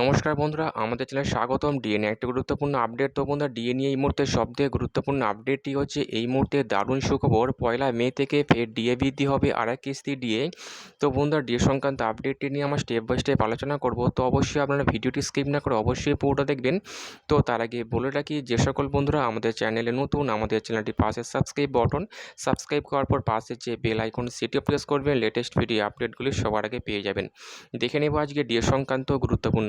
নমস্কার বন্ধুরা, আমাদের চ্যানেলে স্বাগতম। ডিএনএ একটা গুরুত্বপূর্ণ আপডেট। তো বন্ধুরা, ডিএনএ এই মুহূর্তে সবথেকে গুরুত্বপূর্ণ আপডেটটি হচ্ছে, এই মুহূর্তে দারুণ সুখবর। পয়লা মে থেকে ফের ডিএ বৃদ্ধি হবে আর এক কিস্তি ডিএ তো বন্ধুরা, ডিএ সংক্রান্ত আপডেটটি নিয়ে আমরা স্টেপ বাই স্টেপ আলোচনা করব। তো অবশ্যই আপনারা ভিডিওটি স্কিপ না করে অবশ্যই পুরোটা দেখবেন। তো তার আগে বলে রাখি, যে সকল বন্ধুরা, আমাদের চ্যানেলে নতুন, আমাদের চ্যানেলটি পাশে সাবস্ক্রাইব বটন সাবস্ক্রাইব করার পর পাশে যে বেল আইকন সেটিও প্রেস করবেন। লেটেস্ট ভিডিও আপডেটগুলি সবার আগে পেয়ে যাবেন। দেখে নেব আজকে ডিএ সংক্রান্ত গুরুত্বপূর্ণ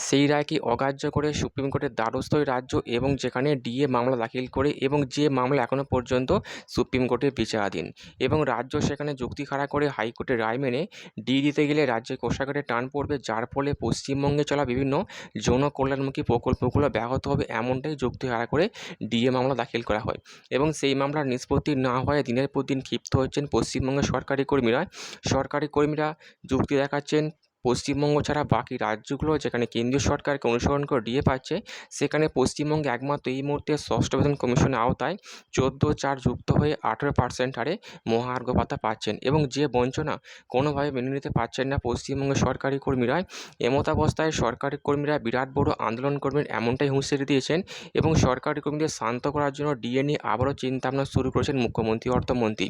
সেই রায়কে অগ্রাহ্য করে সুপ্রিম কোর্টের দ্বারস্থ রাজ্য এবং যেখানে ডিএ মামলা দাখিল করে এবং যে মামলা এখনও পর্যন্ত সুপ্রিম কোর্টে বিচারাধীন? এবং রাজ্য সেখানে যুক্তি খাড়া করে হাইকোর্টের রায় মেনে ডি দিতে গেলে রাজ্যের কোষাগারে টান পড়বে, যার ফলে পশ্চিমবঙ্গে চলা বিভিন্ন যৌন কল্যাণমুখী প্রকল্পগুলো ব্যাহত হবে এমনটাই যুক্তি খাড়া করে ডিএ মামলা দাখিল করা হয়। এবং সেই মামলার নিষ্পত্তি না হয়ে দিনের পর দিন ক্ষিপ্ত হচ্ছেন পশ্চিমবঙ্গের সরকারি কর্মীরা। সরকারি কর্মীরা যুক্তি দেখাচ্ছেন পশ্চিমবঙ্গ ছাড়া বাকি রাজ্যগুলো যেখানে কেন্দ্রীয় সরকারকে অনুসরণ করে ডিএ পাচ্ছে, সেখানে পশ্চিমবঙ্গে একমাত্র এই মুহূর্তে ষষ্ঠ বেতন কমিশনের আওতায় চোদ্দ চার যুক্ত হয়ে আঠেরো পার্সেন্ট হারে মহার্ঘ ভাতা পাচ্ছেন এবং যে বঞ্চনা কোনোভাবে মেনে নিতে পারছেন না পশ্চিমবঙ্গের সরকারি কর্মীরা, এমতাবস্থায় সরকারি কর্মীরা বিরাট বড় আন্দোলন করবেন এমনটাই হুঁশিয়ারি দিয়েছেন এবং সরকারি কর্মীদের শান্ত করার জন্য ডিএ নিয়ে আবারও চিন্তাভাবনা শুরু করেছেন মুখ্যমন্ত্রী, অর্থমন্ত্রী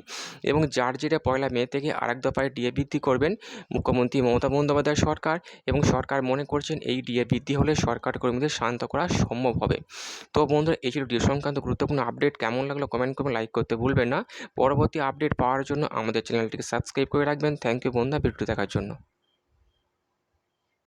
এবং যার জেরে পয়লা মে থেকে আরেক দফায় ডিএ বৃদ্ধি করবেন মুখ্যমন্ত্রী মমতা বন্দ্যোপাধ্যায়। বন্দ্যোপাধ্যায় সরকার এবং সরকার মনে করছেন এই ডিএ বৃদ্ধি হলে সরকার কর্মীদের শান্ত করা সম্ভব হবে। তো বন্ধুরা, এই ছিল ডিএ সংক্রান্ত গুরুত্বপূর্ণ আপডেট। কেমন লাগল কমেন্ট করবেন, লাইক করতে ভুলবেন না। পরবর্তী আপডেট পাওয়ার জন্য আমাদের চ্যানেলটিকে সাবস্ক্রাইব করে রাখবেন। থ্যাংক ইউ বন্ধুরা ভিডিও দেখার জন্য।